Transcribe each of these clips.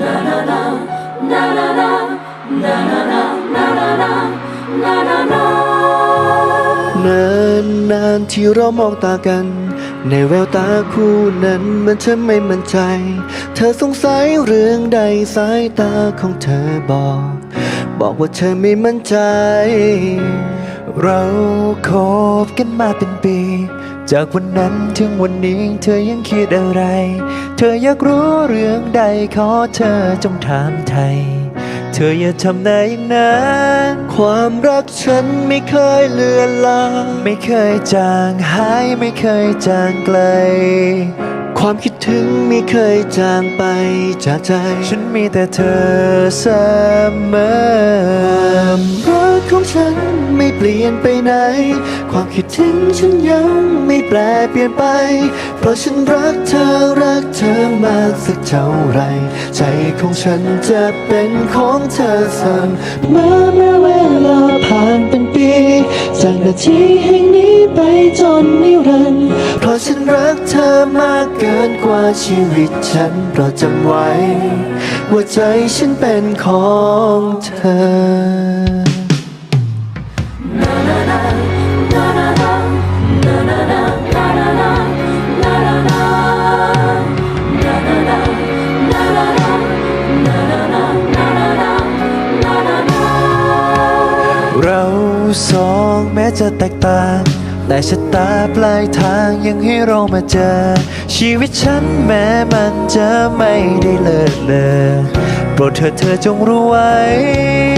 นานนานๆที่เรามองตากัน ในแววตาคู่นั้นเหมันเธอไม่มั่นใจ เธอสงสัยเรื่องใดสายตาของเธอบอก บอกว่าเธอไม่มั่นใจ เราคบกันมาเป็นปี จากวันนั้นถึงวันนี้เธอยังคิดอะไร เธออยากรู้เรื่องใดขอเธอจงถามไทย เธออย่าทำได้อย่างนั้น ความรักฉันไม่เคยเลือนลางไม่เคยจางหายไม่เคยจางไกล ความคิดถึงไม่เคยจางไปจากใจ ฉันมีแต่เธอเสมอความรักของฉัน เปลี่ยนไปไหน ความคิดถึงฉันยังไม่แปลเปลี่ยนไป เพราะฉันรักเธอรักเธอมากสักเท่าไร ใจของฉันจะเป็นของเธอเสมอแม้เวลาผ่านเป็นปีจากนาทีแห่งนี้ไปจนนิรันดร์เพราะฉันรักเธอมากเกินกว่าชีวิตฉันโปรดจำไว้ ว่าใจฉันเป็นของเธอ เราสองแม้จะแตกต่างแต่ชะตาปลายทางยังให้เรามาเจอ ชีวิตฉันแม้มันจะไม่ได้เลิศเลอโปรดเธอเธอจงรู้ไว้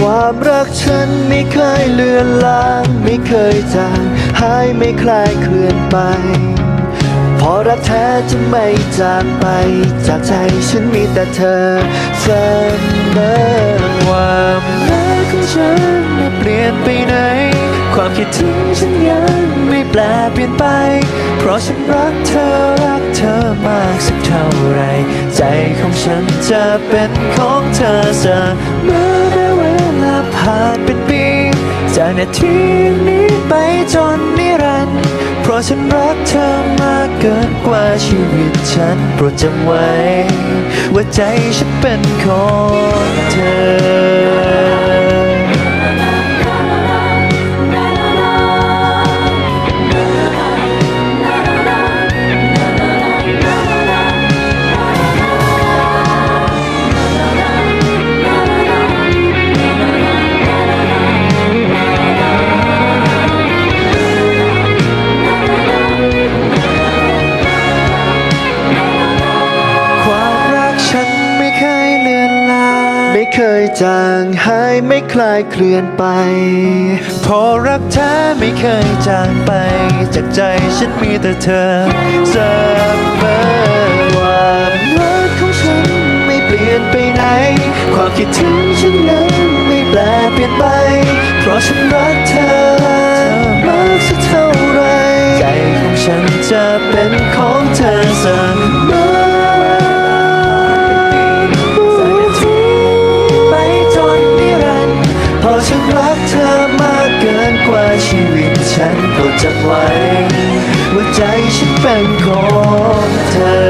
ความรักฉันไม่เคยเลือนลาง ไม่เคยจางหายไม่คลายเคลื่อนไป พอรักแท้จะไม่จากไป จากใจฉันมีแต่เธอเสมอความรัก ฉันไม่เปลี่ยนไปไหน ความคิดถึงฉันยังไม่แปลเปลี่ยนไป เพราะฉันรักเธอรักเธอมากสักเท่าไร ใจของฉันจะเป็นของเธอเสมอแม้เวลาผ่านเป็นปี จากนาทีนี้ไปจนนิรันดร์เพราะฉันรักเธอมากเกินกว่าชีวิตฉันโปรดจำไว้ ว่าใจฉันเป็นของ จางหายไม่คลายเคลื่อนไป พอรักแท้ไม่เคยจางไป จากใจฉันมีแต่เธอเสมอความรักของฉันไม่เปลี่ยนไปไหน ความคิดถึงฉันนั้นไม่แปลเปลี่ยนไป เพราะฉันรักเธอมากสักเท่าไหรใจของฉันจะเป็นของเธอเสมอ จำไว้ว่าใจฉันเป็นของเธอ